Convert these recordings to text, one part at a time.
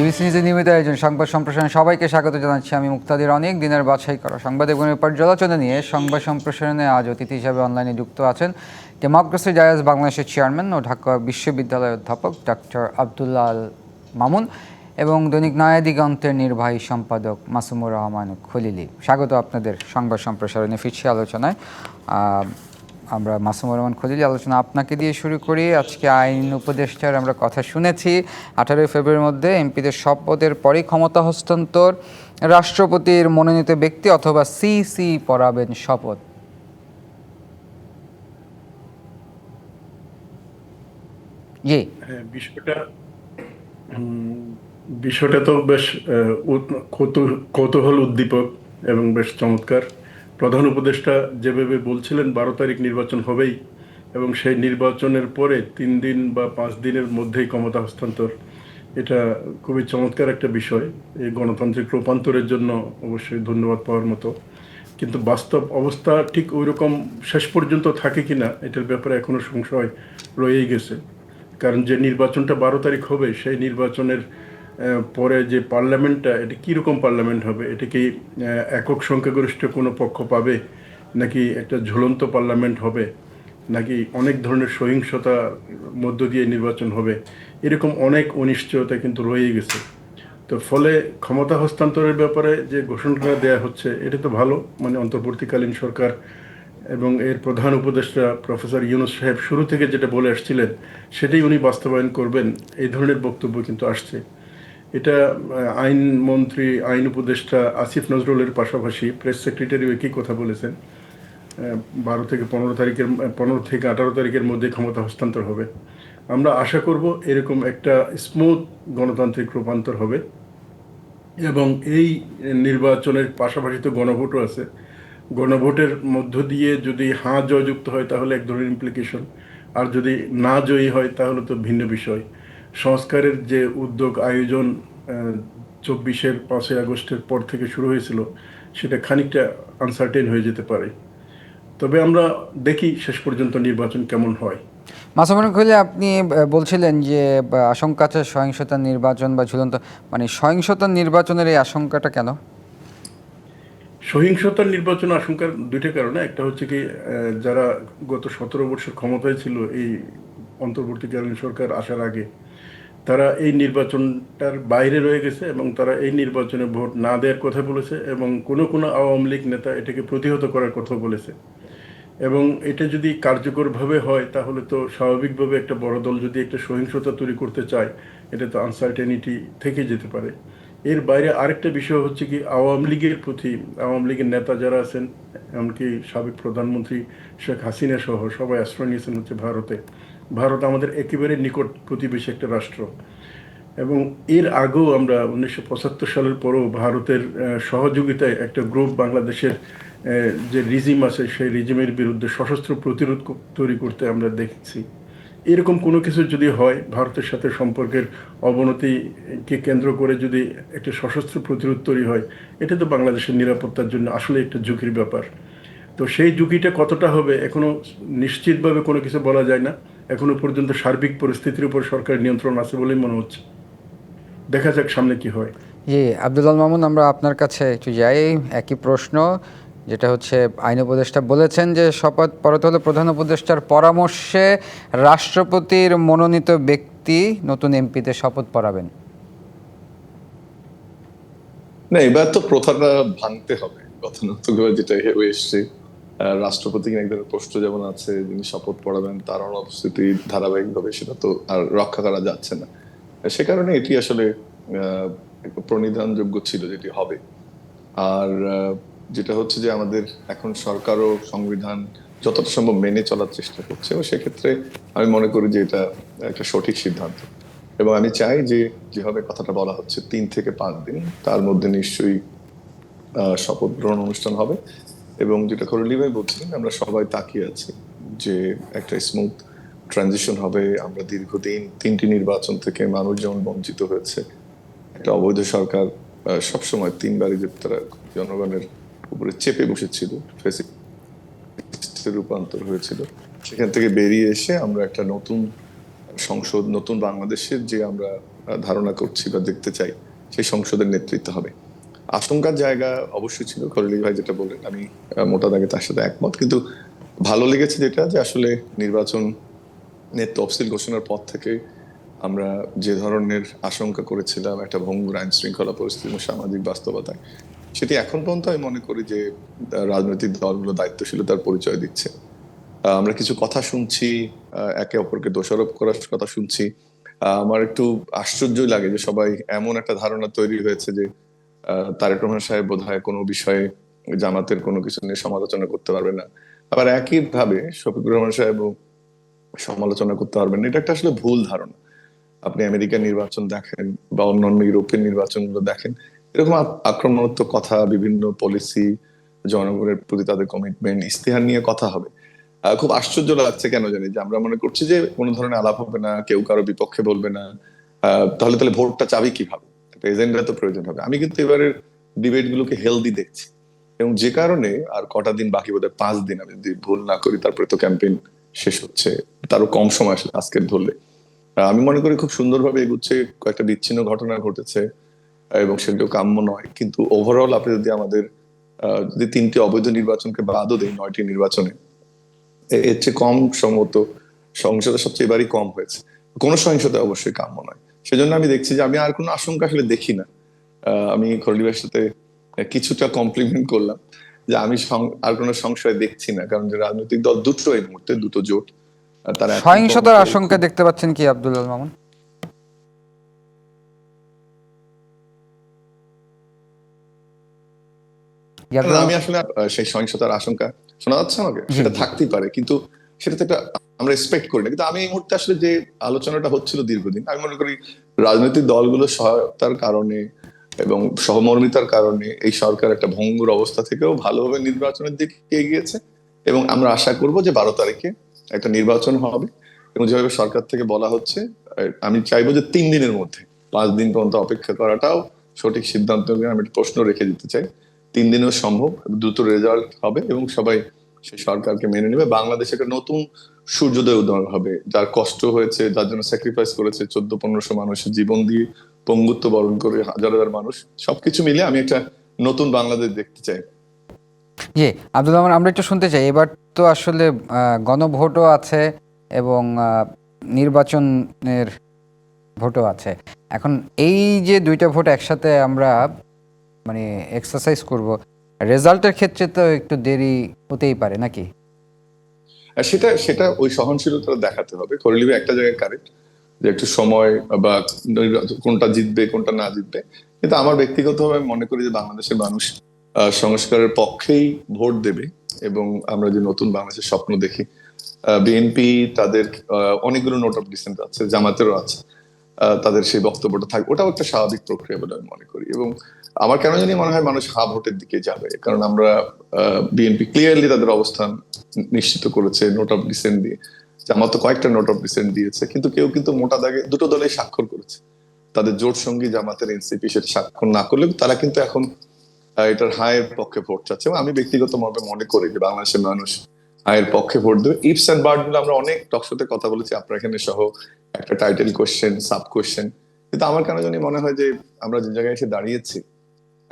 DBC নিউজের নিয়মিত আয়োজন, সংবাদ সম্প্রসারণে সবাইকে স্বাগত জানাচ্ছি আমি মুক্তাদির। অনেক দিনের বাছাই করা সংবাদ এবং পর্যালোচনা নিয়ে সংবাদ সম্প্রসারণে আজ অতিথি হিসাবে অনলাইনে যুক্ত আছেন ডেমোক্রেসি জায়াজ বাংলাদেশের চেয়ারম্যান ও ঢাকা বিশ্ববিদ্যালয়ের অধ্যাপক ডক্টর আবদুল্লাহ মামুন এবং দৈনিক নয়া দিগন্তের নির্বাহী সম্পাদক মাসুমুর রহমান খলিলি। স্বাগত আপনাদের সংবাদ সম্প্রসারণে, ফিরছি আলোচনায়। আমরা মাসুমুর রহমান খলিল আলোচনা আপনাকে দিয়ে শুরু করি। আজকে আইন উপদেষ্টার আমরা কথা শুনেছি। আঠারোই ফেব্রুয়ারির মধ্যে এমপিদের শপথের পরই ক্ষমতা হস্তান্তর। রাষ্ট্রপতির মনোনীত ব্যক্তি অথবা সিসি পড়াবেন শপথ। জি। হ্যাঁ বিষয়টা তো বেশ কৌতূহল উদ্দীপক এবং বেশ চমৎকার। প্রধান উপদেষ্টা যেভাবে বলছিলেন, বারো তারিখ নির্বাচন হবেই এবং সেই নির্বাচনের পরে তিন দিন বা পাঁচ দিনের মধ্যেই ক্ষমতা হস্তান্তর। এটা খুবই চমৎকার একটা বিষয়। এই গণতান্ত্রিক রূপান্তরের জন্য অবশ্যই ধন্যবাদ পাওয়ার মতো। কিন্তু বাস্তব অবস্থা ঠিক ওই রকম শেষ পর্যন্ত থাকে কিনা, এটার ব্যাপারে এখনও সংশয় রয়েই গেছে। কারণ যে নির্বাচনটা বারো তারিখ হবে, সেই নির্বাচনের পরে যে পার্লামেন্টটা, এটা কীরকম পার্লামেন্ট হবে? এটা কি একক সংখ্যাগরিষ্ঠ কোনো পক্ষ পাবে? নাকি একটা ঝুলন্ত পার্লামেন্ট হবে? নাকি অনেক ধরনের সহিংসতার মধ্য দিয়ে নির্বাচন হবে? এরকম অনেক অনিশ্চয়তা কিন্তু রয়েই গেছে। তো ফলে ক্ষমতা হস্তান্তরের ব্যাপারে যে ঘোষণাটা দেওয়া হচ্ছে, এটা তো ভালো। মানে অন্তর্বর্তীকালীন সরকার এবং এর প্রধান উপদেষ্টা প্রফেসর ইউনুস সাহেব শুরু থেকে যেটা বলে আসছিলেন, সেটাই উনি বাস্তবায়ন করবেন। এই ধরনের বক্তব্য কিন্তু আসছে। এটা আহ, আইন উপদেষ্টা আসিফ নজরুলের পাশাপাশি প্রেস সেক্রেটারিও একই কথা বলেছেন। বারো থেকে পনেরো তারিখের পনেরো থেকে আঠারো তারিখের মধ্যে ক্ষমতা হস্তান্তর হবে। আমরা আশা করব এরকম একটা স্মুথ গণতান্ত্রিক রূপান্তর হবে এবং এই নির্বাচনের পাশাপাশি তো গণভোটও আছে। গণভোটের মধ্য দিয়ে যদি হাঁ জয়যুক্ত হয় তাহলে এক ধরনের ইমপ্লিকেশন আর যদি না জয়ী হয় তাহলে তো ভিন্ন বিষয়। সংস্কারের যে উদ্যোগ আয়োজন চব্বিশের পাঁচই আগস্টের পর থেকে শুরু হয়েছিল সেটা খানিকটা আনসার্টেন হয়ে যেতে পারে। তবে আমরা দেখি শেষ পর্যন্ত নির্বাচন কেমন হয়। মাসুমুর খলিল আপনি বলছিলেন যে আশঙ্কা আছে সহিংসতার নির্বাচন বা ঝুলন্ত মানে সহিংসতার নির্বাচনের এই আশঙ্কাটা কেন? সহিংসতার নির্বাচন আশঙ্কার দুইটা কারণে। একটা হচ্ছে কি যারা গত সতেরো বছর ক্ষমতায় ছিল এই অন্তর্বর্তীকালীন সরকার আসার আগে তারা এই নির্বাচনটার বাইরে রয়ে গেছে এবং তারা এই নির্বাচনে ভোট না দেওয়ার কথা বলেছে এবং কোনো কোনো আওয়ামী লীগ নেতা এটাকে প্রতিহত করার কথা বলেছে। এবং এটা যদি কার্যকরভাবে হয়, তাহলে তো স্বাভাবিকভাবে একটা বড় দল যদি একটা সহিংসতা তৈরি করতে চায়, এটা তো আনসার্টেনিটি থেকে যেতে পারে। এর বাইরে আরেকটা বিষয় হচ্ছে কি, আওয়ামী লীগের প্রতি আওয়ামী লীগের নেতা যারা আছেন, এমনকি সাবেক প্রধানমন্ত্রী শেখ হাসিনা সহ সবাই আশ্রয় নিয়েছেন হচ্ছে ভারতে। ভারত আমাদের একেবারে নিকট প্রতিবেশী একটা রাষ্ট্র। এবং এর আগেও আমরা উনিশশো পঁচাত্তর সালের পরও ভারতের সহযোগিতায় একটা গ্রুপ বাংলাদেশের যে রিজিম আছে, সেই রিজিমের বিরুদ্ধে সশস্ত্র প্রতিরোধ তৈরি করতে আমরা দেখছি। এরকম কোনো কিছু যদি হয়, ভারতের সাথে সম্পর্কের অবনতিকে কেন্দ্র করে যদি একটা সশস্ত্র প্রতিরোধ তৈরি হয়, এটা তো বাংলাদেশের নিরাপত্তার জন্য আসলে একটা ঝুঁকির ব্যাপার। তো সেই ঝুঁকিটা কতটা হবে, এখনও নিশ্চিতভাবে কোনো কিছু বলা যায় না। এখনও পর্যন্ত সার্বিক পরিস্থিতির উপর সরকার নিয়ন্ত্রণ আছে বলেই মনে হচ্ছে। দেখা যাক সামনে কি হয়। জি আব্দুল্লাল মামুন আমরা আপনার কাছে একটু যাই। একই প্রশ্ন যেটা হচ্ছে আইন উপদেষ্টা বলেছেন যে শপথ পড়াতে হলে প্রধান উপদেষ্টার পরামর্শে রাষ্ট্রপতির মনোনীত ব্যক্তি নতুন এমপিতে শপথ পড়াবেন না এবার তো প্রথাটা ভাঙতে হবে। যেটা হয়ে এসছে। রাষ্ট্রপতি একদম প্রশ্ন যেমন আছে, যিনি শপথ পড়াবেন, তার অনুপস্থিতি ধারাবাহিকভাবে সেটা তো আর রক্ষা করা যাচ্ছে না। সে কারণে এটি আসলে প্রণিধানযোগ্য ছিল যেটি হবে। আর যেটা হচ্ছে যে আমাদের এখন সরকারও সংবিধান যতটা সম্ভব মেনে চলার চেষ্টা করছে এবং সেক্ষেত্রে আমি মনে করি যে এটা একটা সঠিক সিদ্ধান্ত। এবং আমি চাই যে যেভাবে কথাটা বলা হচ্ছে, তিন থেকে পাঁচ দিন, তার মধ্যে নিশ্চয়ই শপথ গ্রহণ অনুষ্ঠান হবে। এবং যেটা করলি ভাই বলছিলেন, আমরা সবাই তাকিয়ে আছি যে একটা স্মুথ ট্রানজিশন হবে। আমরা দীর্ঘদিন তিনটি নির্বাচন থেকে মানুষ যেমন বঞ্চিত হয়েছে। একটা অবৈধ সরকার সবসময় তিনবারই যে তারা জনগণের উপরে চেপে বসেছিল রূপান্তর হয়েছিল, সেখান থেকে বেরিয়ে এসে আমরা একটা নতুন সংসদ, নতুন বাংলাদেশের যে আমরা ধারণা করছি বা দেখতে চাই, সেই সংসদের নেতৃত্ব হবে। আশঙ্কার জায়গা অবশ্যই ছিল। খলিল ভাই যেটা বললেন, আমি মোটা দাগে তার সাথে একমত। কিন্তু ভালো লেগেছে যেটা যে আসলে নির্বাচন নের তফসিল ঘোষণার পর থেকে আমরা যে ধরনের আশঙ্কা করেছিলাম, একটা ভঙ্গুর আইন শৃঙ্খলা পরিস্থিতি এবং সামাজিক বাস্তবতায়, সেটি এখন পর্যন্ত আমি মনে করি যে রাজনৈতিক দলগুলো দায়িত্বশীলতার পরিচয় দিচ্ছে। আমরা কিছু কথা শুনছি একে অপরকে দোষারোপ করার কথা শুনছি। আমার একটু আশ্চর্যই লাগে যে সবাই এমন একটা ধারণা তৈরি হয়েছে যে তারেক রহমান সাহেব বোধ হয় কোনো বিষয়ে জামাতের কোনো কিছু নিয়ে সমালোচনা করতে পারবে না। আবার একই ভাবে শফিকুর রহমান সাহেবও সমালোচনা করতে পারবেন। এটা একটা আসলে ভুল ধারণা। আপনি আমেরিকার নির্বাচন দেখেন বা অন্যান্য ইউরোপিয়ান নির্বাচনগুলো দেখেন, এরকম আক্রমণাত্মক কথা, বিভিন্ন পলিসি জনগণের প্রতি তাদের কমিটমেন্ট ইস্তেহার নিয়ে কথা হবে। খুব আশ্চর্য লাগছে কেন জানি যে আমরা মনে করছি যে কোনো ধরনের আলাপ হবে না, কেউ কারও বিপক্ষে বলবে না। তাহলে তাহলে ভোটটা চাবি কীভাবে? একটা এজেন্ডা তো প্রয়োজন হবে। আমি কিন্তু এবারের ডিবেট গুলোকে হেলদি দেখছি। এবং যে কারণে আর কটা দিন বাকি বোধহয় পাঁচ দিন আমি যদি ভুল না করি, তারপরে তো ক্যাম্পেইন শেষ হচ্ছে। তারও কম সময় আসলে আজকের ধরলে। আমি মনে করি খুব সুন্দরভাবে এগুচ্ছে কয়েকটা বিচ্ছিন্ন ঘটনা ঘটেছে, এবং সেগুলো কাম্য নয়। কিন্তু ওভারঅল আপনি যদি আমাদের যদি তিনটি অবৈধ নির্বাচনকে বাদও দেয় নয়টি নির্বাচনে এর চেয়ে কম সম্ভবত সহিংসতা সবচেয়ে এবারই কম হয়েছে। কোনো সহিংসতা অবশ্যই কাম্য নয়। সেজন্য আমি দেখছি যে আমি আর কোনো আশঙ্কা আসলে দেখি না। আমি খলিলের সাথে কিছুটা কমপ্লিমেন্ট করলাম যে আমি আর কোনো সংশয় দেখছি না কারণ যে রাজনৈতিক দল দুটো এই মুহূর্তে দুটো জোট তারা সহিংসতার আশঙ্কা দেখতে পাচ্ছেন কি আব্দুল মামুন? আমি আসলে সেই সহিংসতার আশঙ্কা শোনা যাচ্ছে আমাকে সেটা থাকতেই পারে কিন্তু সেটা তো একটা আমরা এক্সপেক্ট করি না। কিন্তু আমি এই মুহূর্তে আসলে যে আলোচনাটা হচ্ছিল দীর্ঘদিন, আমি মনে করি রাজনৈতিক দলগুলো সহায়তার কারণে এবং সহমর্মিতার কারণে এই সরকার একটা ভঙ্গুর অবস্থা থেকেও ভালোভাবে নির্বাচনের দিকে এগিয়েছে এবং আমরা আশা করব যে বারো তারিখে একটা নির্বাচন হবে এবং যেভাবে সরকার থেকে বলা হচ্ছে, আমি চাইব যে তিন দিনের মধ্যে, পাঁচ দিন পর্যন্ত অপেক্ষা করাটাও সঠিক সিদ্ধান্ত আমি একটা প্রশ্ন রেখে দিতে চাই। তিন দিনেও সম্ভব, দ্রুত রেজাল্ট হবে এবং সবাই সেই সরকারকে মেনে নেবে। বাংলাদেশে একটা নতুন সূর্যোদয় উদাহরণ হবে। যার কষ্ট হয়েছে, যার জন্য স্যাক্রিফাইস করেছে চোদ্দ, পনেরোশো মানুষের জীবন দিয়ে পঙ্গুত্ব বরণ করে হাজার হাজার মানুষ। সবকিছু মিলে আমি একটা নতুন বাংলাদেশ দেখতে চাই। জি, আব্দুল রহমান, আমরা একটু শুনতে চাই। এবার তো আসলে গণভোটও আছে এবং নির্বাচনের ভোটও আছে। এখন এই যে দুইটা ভোট একসাথে আমরা মানে এক্সারসাইজ করব রেজাল্টের ক্ষেত্রে তো একটু দেরি হতেই পারে, নাকি? সেটা সেটা ওই সহনশীলতা দেখাতে হবে। করলিবে একটা জায়গায় কারেক্ট যে একটু সময় বা কোনটা জিতবে, কোনটা না জিতবে। কিন্তু আমার ব্যক্তিগতভাবে মনে করি যে বাংলাদেশের মানুষ সংস্কারের পক্ষেই ভোট দেবে এবং আমরা যে নতুন বাংলাদেশের স্বপ্ন দেখি বিএনপি তাদের অনেকগুলো নোট অফ ডিসেন্ট আছে, জামাতেরও আছে তাদের সেই বক্তব্যটা থাকবে ওটাও একটা স্বাভাবিক প্রক্রিয়া বলে আমি মনে করি। এবং আমার কেন জানি মনে হয় মানুষ হা ভোটের দিকে যাবে, কারণ আমরা বিএনপি ক্লিয়ারলি তাদের অবস্থান নিশ্চিত করেছে নোট অফ ডিসেন্ট দিয়ে। জামাত তো কয়েকটা নোট অফ ডিসেন্ট দিয়েছে, কিন্তু কেউ কিন্তু মোটা দাগে, দুটো দলে স্বাক্ষর করেছে। তাদের জোট সঙ্গী জামাতের এনসিপি সেটা স্বাক্ষর না করলে তারা কিন্তু এখন এটার হায়ের পক্ষে ভোট চাচ্ছে। এবং আমি ব্যক্তিগতভাবে মনে করি যে বাংলাদেশের মানুষ হায়ের পক্ষে ভোট দেবে। ইপস অ্যান্ড বার্ডগুলো আমরা অনেক টকশোতে কথা বলেছি, আপনার এখানে সহ একটা টাইটেল কোয়েশ্চেন সাব কোয়েশ্চেন কিন্তু আমার কেন জানি মনে হয় যে আমরা যে জায়গায় এসে দাঁড়িয়েছি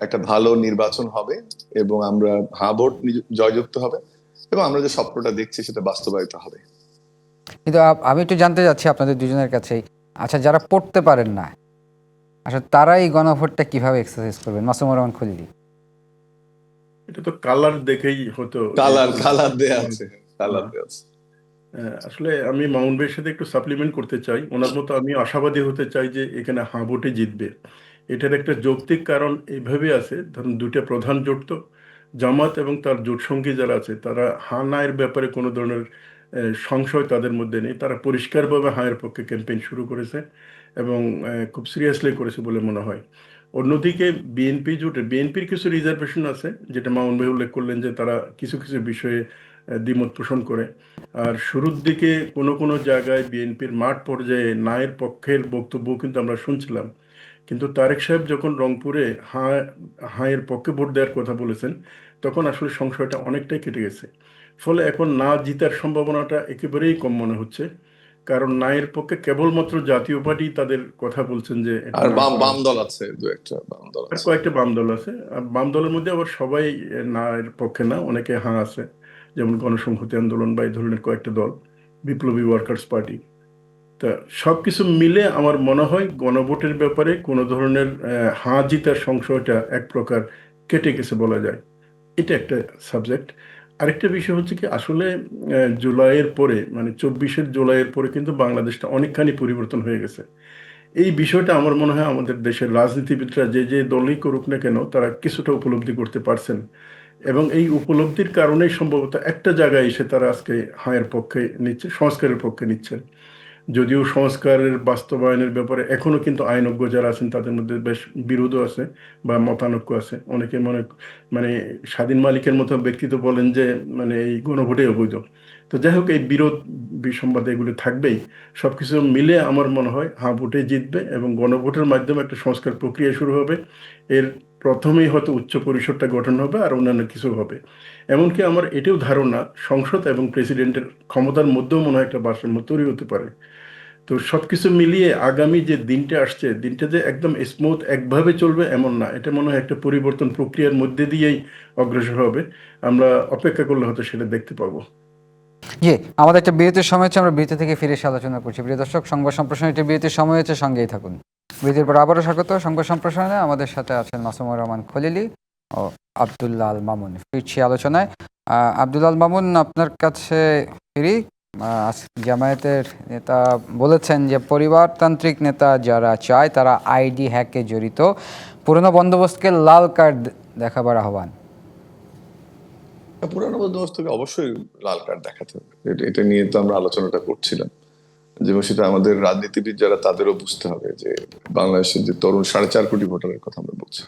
একটা ভালো নির্বাচন হবে এবং আমরা হা ভোট জয়যুক্ত হবে এবং আমরা যে স্বপ্নটা দেখছি সেটা বাস্তবায়িত হবে। কিন্তু আমি একটু জানতে চাচ্ছি আপনাদের দুজনের কাছেই। আচ্ছা যারা পড়তে পারেন না আচ্ছা তারা এই গণভোটটা কীভাবে এক্সারসাইজ করবেন? মাসুমুর রহমান খুললি এটা তো কালার দেখেই হতো। কালার কালার দেয়া আছে কালার দেয়া আছে। আসলে আমি ভাইয়ের সাথে একটু সাপ্লিমেন্ট করতে চাই। ওনার মতো আমি আশাবাদী হতে চাই যে এখানে হাঁ ভোটে জিতবে। এটার একটা যৌক্তিক কারণ এইভাবে আছে। ধরুন, দুইটা প্রধান জোট তো, জামাত এবং তার জোট সঙ্গী যারা আছে, তারা হাঁ না এর ব্যাপারে কোনো ধরনের সংশয় তাদের মধ্যে নেই। তারা পরিষ্কারভাবে হায়ের পক্ষে ক্যাম্পেইন শুরু করেছে এবং খুব সিরিয়াসলি করেছে বলে মনে হয়। অন্যদিকে বিএনপি জোটে বিএনপির কিছু রিজার্ভেশন আছে, যেটা মামুন ভাই উল্লেখ করলেন যে তারা কিছু কিছু বিষয়ে দ্বিমত পোষণ করে। আর শুরুর দিকে কোনো কোনো জায়গায় বিএনপির মাঠ পর্যায়ে নায়ের পক্ষের বক্তব্য কিন্তু আমরা শুনছিলাম। কিন্তু তারেক সাহেব যখন রংপুরে হাঁ হাঁয়ের পক্ষে ভোট দেওয়ার কথা বলেছেন তখন আসলে সংশয়টা অনেকটাই কেটে গেছে। ফলে এখন না জিতার সম্ভাবনাটা একেবারেই কম মনে হচ্ছে। কারণ নায়ের পক্ষে কেবলমাত্র জাতীয় পার্টি তাদের কথা বলছেন যে আর বাম বাম দল আছে দু একটা বাম দল আছে। কয়েকটা বাম দল আছে। আর বাম দলের মধ্যে আবার সবাই না এর পক্ষে না অনেকে হাঁ আছে। যেমন গণসংহতি আন্দোলন বা এই ধরনের কয়েকটা দল বিপ্লবী ওয়ার্কার্স পার্টি তা সব কিছু মিলে আমার মনে হয় গণভোটের ব্যাপারে কোনো ধরনের হাঁ জিতার সংশয়টা এক প্রকার কেটে গেছে বলা যায়। এটা একটা সাবজেক্ট। আরেকটা বিষয় হচ্ছে কি, আসলে জুলাইয়ের পরে মানে চব্বিশের জুলাইয়ের পরে কিন্তু বাংলাদেশটা অনেকখানি পরিবর্তন হয়ে গেছে। এই বিষয়টা আমার মনে হয় আমাদের দেশের রাজনীতিবিদরা যে যে দলই করুক না কেন, তারা কিছুটা উপলব্ধি করতে পারছেন। এবং এই উপলব্ধির কারণেই সম্ভবত একটা জায়গায় এসে তারা আজকে হায়ের পক্ষে নিচ্ছে, সংস্কারের পক্ষে নিচ্ছেন। যদিও সংস্কারের বাস্তবায়নের ব্যাপারে এখনও কিন্তু আইনজ্ঞ যারা আছেন, তাদের মধ্যে বেশ বিরোধও আছে বা মতানৈক্য আছে। অনেকে মনে মানে স্বাধীন মালিকের মতো ব্যক্তি তো বলেন যে মানে এই গণভোটে অবৈধ। তো যাই হোক, এই বিরোধ বিসম্বাদ এগুলি থাকবেই। সবকিছু মিলে আমার মনে হয় হা ভোটে জিতবে এবং গণভোটের মাধ্যমে একটা সংস্কার প্রক্রিয়া শুরু হবে। এর প্রথমেই হয়তো উচ্চ পরিষদটা গঠন হবে আর অন্যান্য কিছু হবে। এমনকি আমার এটাও ধারণা, সংসদ এবং প্রেসিডেন্টের ক্ষমতার মধ্যেও মনে হয় একটা ভারসাম্য তৈরি হতে পারে। তো সবকিছু মিলিয়ে আগামী যে দিনটা আসছে, দিনটা যে একদম স্মুথ একভাবে চলবে এমন না। এটা মনে হয় একটা পরিবর্তন প্রক্রিয়ার মধ্যে দিয়েই অগ্রসর হবে। আমরা অপেক্ষা করলে হয়তো সেটা দেখতে পাবো। জি, আমাদের একটা বিরতির সময় হচ্ছে, আমরা বিরতি থেকে ফিরে এসে আলোচনা করছি। প্রিয় দর্শক, সংবাদ সম্প্রসারণ একটি বিরতির সময় হচ্ছে, সঙ্গেই থাকুন। বিরতির পর আবারও স্বাগত সংবাদ সম্প্রসারণে। আমাদের সাথে আছেন মাসুমুর রহমান খলিলি ও আবদুল্লাহ আল মামুন। ফিরছি আলোচনায়। আবদুল্লাহ আল মামুন, আপনার কাছে ফিরি? জামায়াতের নেতা বলেছেন যে পরিবারতান্ত্রিক নেতা যারা চায়, তারা আইডি হ্যাকে জড়িত। পুরনো বন্দোবস্তকে লাল কার্ড দেখাবার আহ্বান। পুরানো বন্দোবস্তকে অবশ্যই লাল কার্ড দেখাতে হবে। এটা- নিয়ে তো আমরা আলোচনাটা করছিলাম। যেমন সেটা আমাদের রাজনীতিবিদ যারা, তাদেরও বুঝতে হবে যে বাংলাদেশের যে তরুণ সাড়ে চার কোটি ভোটারের কথা আমরা বলছি।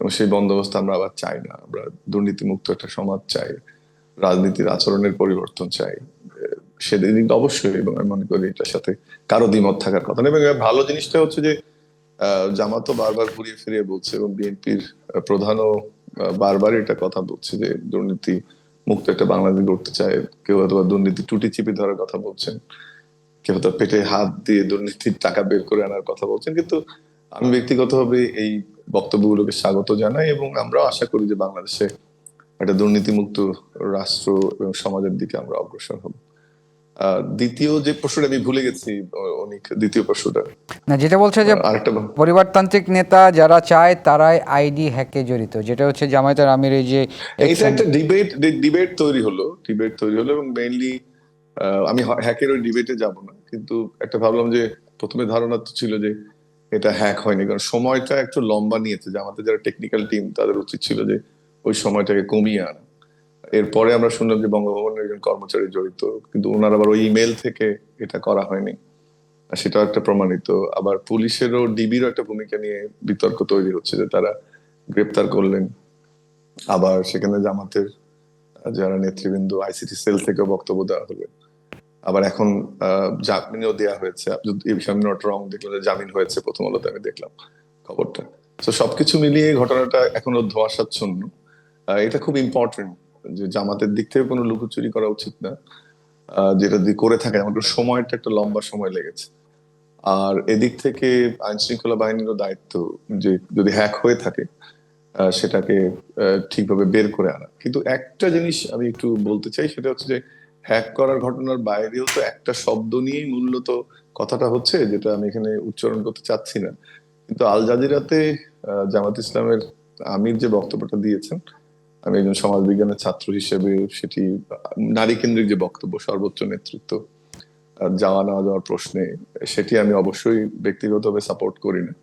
এবং সেই বন্দোবস্ত আমরা আবার চাই না। আমরা দুর্নীতিমুক্ত একটা সমাজ চাই। রাজনীতির আচরণের পরিবর্তন চাই। সেদিন অবশ্যই এবং আমি মনে করি এটার সাথে কারও দ্বিমত থাকার কথা না। এবং ভালো জিনিসটা হচ্ছে যে জামাতও বারবার ঘুরিয়ে ফিরিয়ে বলছে এবং বিএনপির প্রধানও বারবার এটা কথা বলছে যে, দুর্নীতি মুক্ত একটা বাংলাদেশ গড়তে চায়। কেউ হয়তো দুর্নীতি টুটি চিপি ধরার কথা বলছেন। কেউ হয়তো পেটে হাত দিয়ে দুর্নীতির টাকা বের করে আনার কথা বলছেন। কিন্তু আমি ব্যক্তিগতভাবে এই বক্তব্যগুলোকে স্বাগত জানাই এবং আমরাও আশা করি যে বাংলাদেশে একটা দুর্নীতিমুক্ত রাষ্ট্র এবং সমাজের দিকে আমরা অগ্রসর হব। দ্বিতীয় যে প্রশ্নটা আমি ভুলে গেছি অনেক দ্বিতীয় প্রশ্নটা। না যেটা বলছে যে পরিবারতান্ত্রিক নেতা যারা চায় তারাই আইডি হ্যাকে জড়িত যেটা হচ্ছে জামায়াতের আমির এই যে এইটা একটা ডিবেট ডিবেট তৈরি হলো ডিবেট তৈরি হলো এবং মেইনলি আমি হ্যাকের ওই ডিবেটে যাব না কিন্তু একটা ভাবলাম যে প্রথমে ধারণা তো ছিল যে এটা হ্যাক হয়নি কারণ সময়টা একটু লম্বা নিয়েছে যে আমাদের যারা টেকনিক্যাল টিম তাদের উচিত ছিল যে ওই সময়টাকে কমিয়ে আনা। এরপরে আমরা শুনলাম যে বঙ্গভবনের একজন কর্মচারী জড়িত, কিন্তু ওনার আবার ওই ইমেল থেকে এটা করা হয়নি। সেটাও একটা প্রমাণিত। আবার পুলিশেরও ডিবিরও একটা ভূমিকা নিয়ে বিতর্ক তৈরি হচ্ছে যে তারা গ্রেপ্তার করলেন। আবার সেখানে জামাতের যারা নেতৃবৃন্দ আইসিটি সেল থেকে বক্তব্য দেওয়া হলো। আবার এখন জামিনও দেওয়া হয়েছে। এই বিষয়ে নট রং দেখলাম যে জামিন হয়েছে প্রথম আলোতে আমি দেখলাম খবরটা। তো সবকিছু মিলিয়ে ঘটনাটা এখনও ধোয়াশাচ্ছন্ন। এটা খুব ইম্পর্টেন্ট যে জামাতের দিক থেকে কোনো লুকোচুরি করা উচিত না। যেটা দিয়ে করে থাকে আমাদের সময়টা, একটা লম্বা সময় লেগেছে। আর এদিক থেকে আইন শৃঙ্খলা বাহিনীরও দায়িত্ব যে যদি হ্যাক হয়ে থাকে সেটাকে ঠিকভাবে বের করে আনা। কিন্তু একটা জিনিস আমি একটু বলতে চাই, সেটা হচ্ছে যে হ্যাক করার ঘটনার বাইরেও তো একটা শব্দ নিয়েই মূলত কথাটা হচ্ছে, যেটা আমি এখানে উচ্চারণ করতে চাচ্ছি না। কিন্তু আল জাজিরাতে জামাত ইসলামের আমির যে বক্তব্যটা দিয়েছেন আমি একজন সমাজবিজ্ঞানের ছাত্র হিসেবে সেটি নারী কেন্দ্রিক যে বক্তব্য, সর্বোচ্চ নেতৃত্ব যাওয়া না যাওয়ার প্রশ্নে, সেটি আমি অবশ্যই ব্যক্তিগতভাবে সাপোর্ট করি না।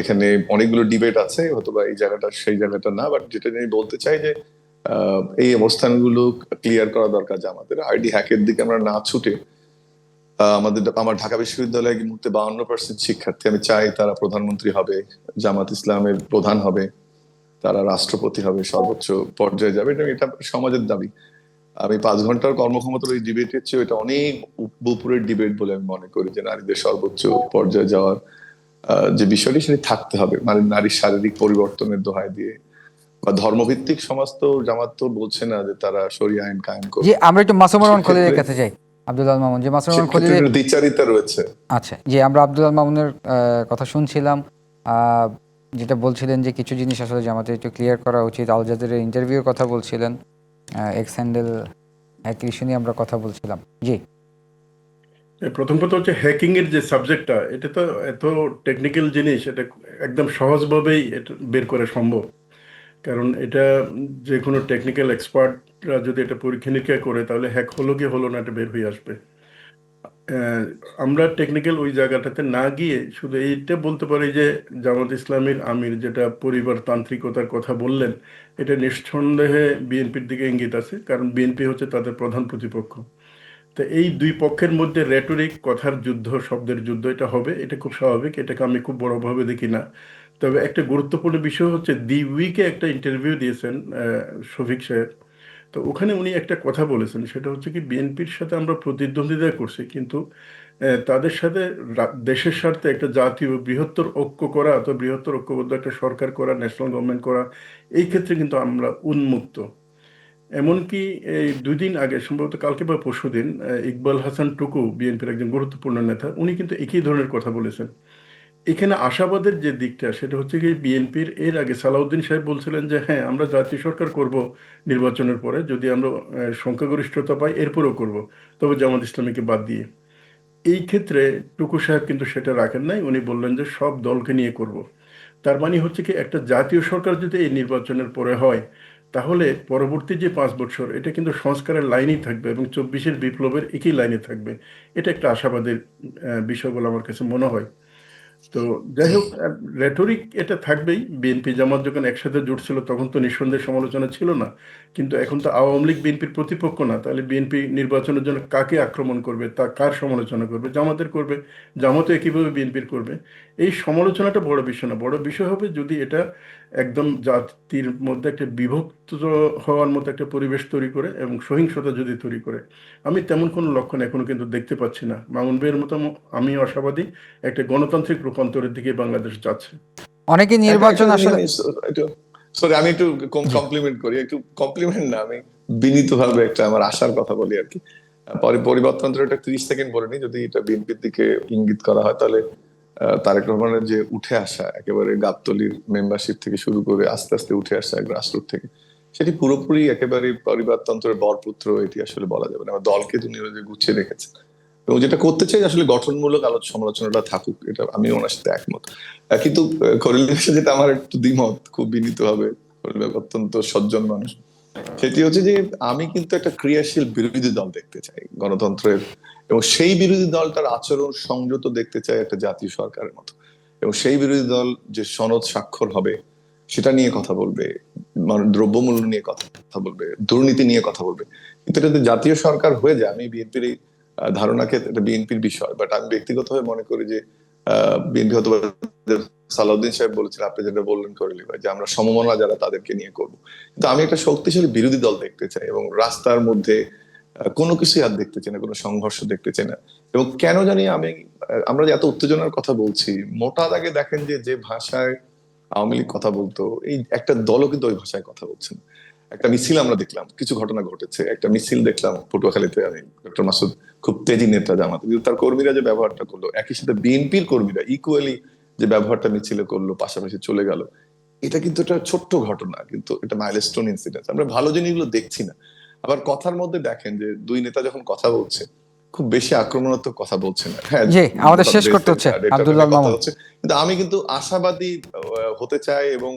এখানে অনেকগুলো ডিবেট আছে, হয়তোবা এই জায়গাটা সেই জায়গাটা না বাট যেটা আমি বলতে চাই যে এই অবস্থানগুলো ক্লিয়ার করা দরকার যে আমাদের। আইডি হ্যাকের দিকে আমরা না ছুটে আমাদের আমার ঢাকা বিশ্ববিদ্যালয়ে মুহূর্তে বাউন্ন পার্সেন্ট শিক্ষার্থী। আমি চাই তারা প্রধানমন্ত্রী হবে, জামাত ইসলামের প্রধান হবে। তারা রাষ্ট্রপতি হবে সর্বোচ্চ পর্যায়ে যাবে। এবং এটা সমাজের দাবি। আমি পাঁচ ঘণ্টার কর্মক্ষমতার ওই ডিবেটের চেয়ে এটা অনেক উপরের ডিবেট বলে আমি মনে করি যে নারীদের সর্বোচ্চ পর্যায়ে যাওয়ার যে বিষয়টি সেটি থাকতে হবে। মানে নারীর শারীরিক পরিবর্তনের দোহায় দিয়ে। বা ধর্মভিত্তিক সমাজ তো জামাত তো বলছে না যে তারা সরিয়ে আইন কায়েম করবে। জি আমরা একটু রহমান খলিলের কাছে যাই আব্দুল মামুন। যে মাসুম রহমান খলিলের দ্বিচারিতা রয়েছে। আচ্ছা জি আমরা আব্দুল মামুনের আহ, কথা শুনছিলাম। আহ, যেটা বলছিলেন যে কিছু জিনিস আসলে জামাতে একটু ক্লিয়ার করা উচিত। আল জাজিরের ইন্টারভিউর কথা বলছিলেন এক্স হ্যান্ডেল একই ইস্যু নিয়ে আমরা কথা বলছিলাম। জি। প্রথম কথা হচ্ছে হ্যাকিং এর যে সাবজেক্টটা এটা তো এত টেকনিক্যাল জিনিস, এটা একদম সহজভাবেই এটা বের করা সম্ভব। কারণ এটা যে কোনো টেকনিক্যাল এক্সপার্টরা যদি এটা পরীক্ষা নিরীক্ষা করে, তাহলে হ্যাক হলো কি হলো না, এটা বের হয়ে আসবে। আমরা টেকনিক্যাল ওই জায়গাটাতে না গিয়ে শুধু এইটা বলতে পারি যে জামাত ইসলামের আমির যেটা পরিবারতান্ত্রিকতার কথা বললেন, এটা নিঃসন্দেহে বিএনপির দিকে ইঙ্গিত আছে, কারণ বিএনপি হচ্ছে তাদের প্রধান প্রতিপক্ষ। তো এই দুই পক্ষের মধ্যে রেটরিক কথার যুদ্ধ, শব্দের যুদ্ধ, এটা হবে, এটা খুব স্বাভাবিক, এটাকে আমি খুব বড়ভাবে দেখি না। তবে একটা গুরুত্বপূর্ণ বিষয় হচ্ছে দি উইকে একটা ইন্টারভিউ দিয়েছেন শফিক সাহেব। তো ওখানে উনি একটা কথা বলেছেন সেটা হচ্ছে কি বিএনপির সাথে আমরা প্রতিদ্বন্দ্বিতা করছি কিন্তু তাদের সাথে দেশের স্বার্থে একটা জাতীয় বৃহত্তর ঐক্য করা অথবা বৃহত্তর ঐক্যবদ্ধ একটা সরকার করা ন্যাশনাল গভর্নমেন্ট করা এই ক্ষেত্রে কিন্তু আমরা উন্মুক্ত। এমনকি এই দুই দিন আগে সম্ভবত কালকে বা পরশুদিন আহ, ইকবাল হাসান টুকু বিএনপির একজন গুরুত্বপূর্ণ নেতা উনি কিন্তু একই ধরনের কথা বলেছেন। এখানে আশাবাদের যে দিকটা, সেটা হচ্ছে কি বিএনপির, এর আগে সালাউদ্দিন সাহেব বলছিলেন যে হ্যাঁ আমরা জাতীয় সরকার করব নির্বাচনের পরে, যদি আমরা সংখ্যাগরিষ্ঠতা পাই, এরপরেও করব। তবে জামাত ইসলামীকে বাদ দিয়ে। এই ক্ষেত্রে টুকু সাহেব কিন্তু সেটা রাখেন নাই। উনি বললেন যে, সব দলকে নিয়ে করব। তার মানে হচ্ছে কি, একটা জাতীয় সরকার যদি এই নির্বাচনের পরে হয়, তাহলে পরবর্তী যে পাঁচ বছর, এটা কিন্তু সংস্কারের লাইনেই থাকবে এবং চব্বিশের বিপ্লবের একই লাইনে থাকবে। এটা একটা আশাবাদের বিষয় বলে আমার কাছে মনে হয়। তো যাই হোক রেটরিক এটা থাকবেই। বিএনপি জামাত যখন একসাথে জুটছিল, তখন তো নিঃসন্দেহে সমালোচনা ছিল না। কিন্তু এখন তো আওয়ামী লীগ বিএনপির প্রতিপক্ষ না। তাহলে বিএনপি নির্বাচনের জন্য কাকে আক্রমণ করবে? তা কার সমালোচনা করবে? জামাতের করবে। জামাতও একইভাবে বিএনপির করবে। এই সমালোচনাটা বড় বিষয় না। বড় বিষয় হবে যদি এটা একদম জাতির মধ্যে একটা বিভক্ত হওয়ার মতো একটা পরিবেশ তৈরি করে এবং সহিংসতা যদি তৈরি করে আমি তেমন কোনো লক্ষণ এখনও কিন্তু দেখতে পাচ্ছি না। মামুন ভাইয়ের মতো আমি আশাবাদী একটা গণতান্ত্রিক রূপান্তরের দিকে বাংলাদেশ যাচ্ছে। অনেকে নির্বাচন আসলে সরি আমি একটু কমপ্লিমেন্ট করি একটু কমপ্লিমেন্ট না আমি বিনীতভাবে একটা আমার আশার কথা বলি আর কি। পরে পরিবর্তনটা একটা ত্রিশ সেকেন্ড বলেনি যদি এটা বিএনপির দিকে ইঙ্গিত করা হয় তাহলে তারেক রহমানের যে উঠে আসা, একেবারে গাবতলির মেম্বারশিপ থেকে শুরু করে আস্তে আস্তে উঠে আসা গ্রাসরুট থেকে, সেটি পুরোপুরি একেবারে পরিবারতন্ত্রের বরপুত্র, এটি আসলে বলা যাবে না। দলকে তিনি গুছিয়ে রেখেছেন। এবং যেটা করতে চাই, আসলে গঠনমূলক আলোচনা সমালোচনাটা থাকুক, এটা আমি ওনার সাথে একমত। কিন্তু সাথে যেটা আমার একটু দ্বিমত, খুব বিনীত হবে অত্যন্ত সজ্জন মানুষ। সেটি হচ্ছে যে, আমি কিন্তু একটা ক্রিয়াশীল বিরোধী দল দেখতে চাই। গণতন্ত্রের এবং সেই বিরোধী দলটার আচরণ সংযত দেখতে চাই একটা জাতীয় সরকারের মতো। এবং সেই বিরোধী দল যে সনদ স্বাক্ষর হবে, সেটা নিয়ে কথা বলবে মানে দ্রব্যমূল্য নিয়ে কথা বলবে, দুর্নীতি নিয়ে কথা বলবে। কিন্তু এটা যদি জাতীয় সরকার হয়ে যায়। আমি বিএনপির এই ধারণাকে, এটা বিএনপির বিষয় বাট আমি ব্যক্তিগতভাবে মনে করি যে বিএনপি হয়তো সালাউদ্দিন সাহেব বলেছিলেন আপনি যেটা বললেন করিলি ভাই, যে আমরা সমমনা যারা তাদেরকে নিয়ে করব। কিন্তু আমি একটা শক্তিশালী বিরোধী দল দেখতে চাই এবং রাস্তার মধ্যে কোনো কিছুই আর দেখতে চাই না, কোনো সংঘর্ষ দেখতে চাই না। এবং কেন জানি আমি, আমরা যে এত উত্তেজনার কথা বলছি, মোটা দাগে দেখেন যে যে ভাষায় আওয়ামী লীগ কথা বলতো, এই একটা দলও কিন্তু ওই ভাষায় কথা বলছে না। একটা মিছিল আমরা দেখলাম, কিছু ঘটনা ঘটেছে। একটা মিছিল দেখলাম পটুয়াখালীতে, আমি ডক্টর মাসুদ খুব তেজি নেতা জামাত, কিন্তু তার কর্মীরা যে ব্যবহারটা করল, একই সাথে বিএনপির কর্মীরা ইকুয়ালি যে ব্যবহারটা মিছিলে করল, পাশাপাশি চলে গেল। এটা কিন্তু একটা ছোট্ট ঘটনা, কিন্তু এটা মাইলস্টোন ইনসিডেন্ট আমরা ভালো জিনিসগুলো দেখছি না। আবার কথার মধ্যে দেখেন যে দুই নেতা যখন কথা বলছে খুব বেশি আক্রমণাত্মক কথা বলছে না হ্যাঁ জি, আমাদের শেষ করতে হচ্ছে। আব্দুল্লাহ মামুন। কিন্তু আমি কিন্তু আশাবাদী হতে চাই এবং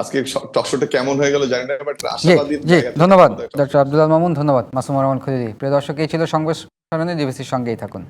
আজকে টকশোটা কেমন হয়ে গেল জানি না বাট আশাবাদী ধন্যবাদ ডক্টর আব্দুল্লাহ মামুন ধন্যবাদ মাসুম রহমান খুদি প্রিয় দর্শক এই ছিল সংবাদ ডিবিসির সঙ্গেই থাকুন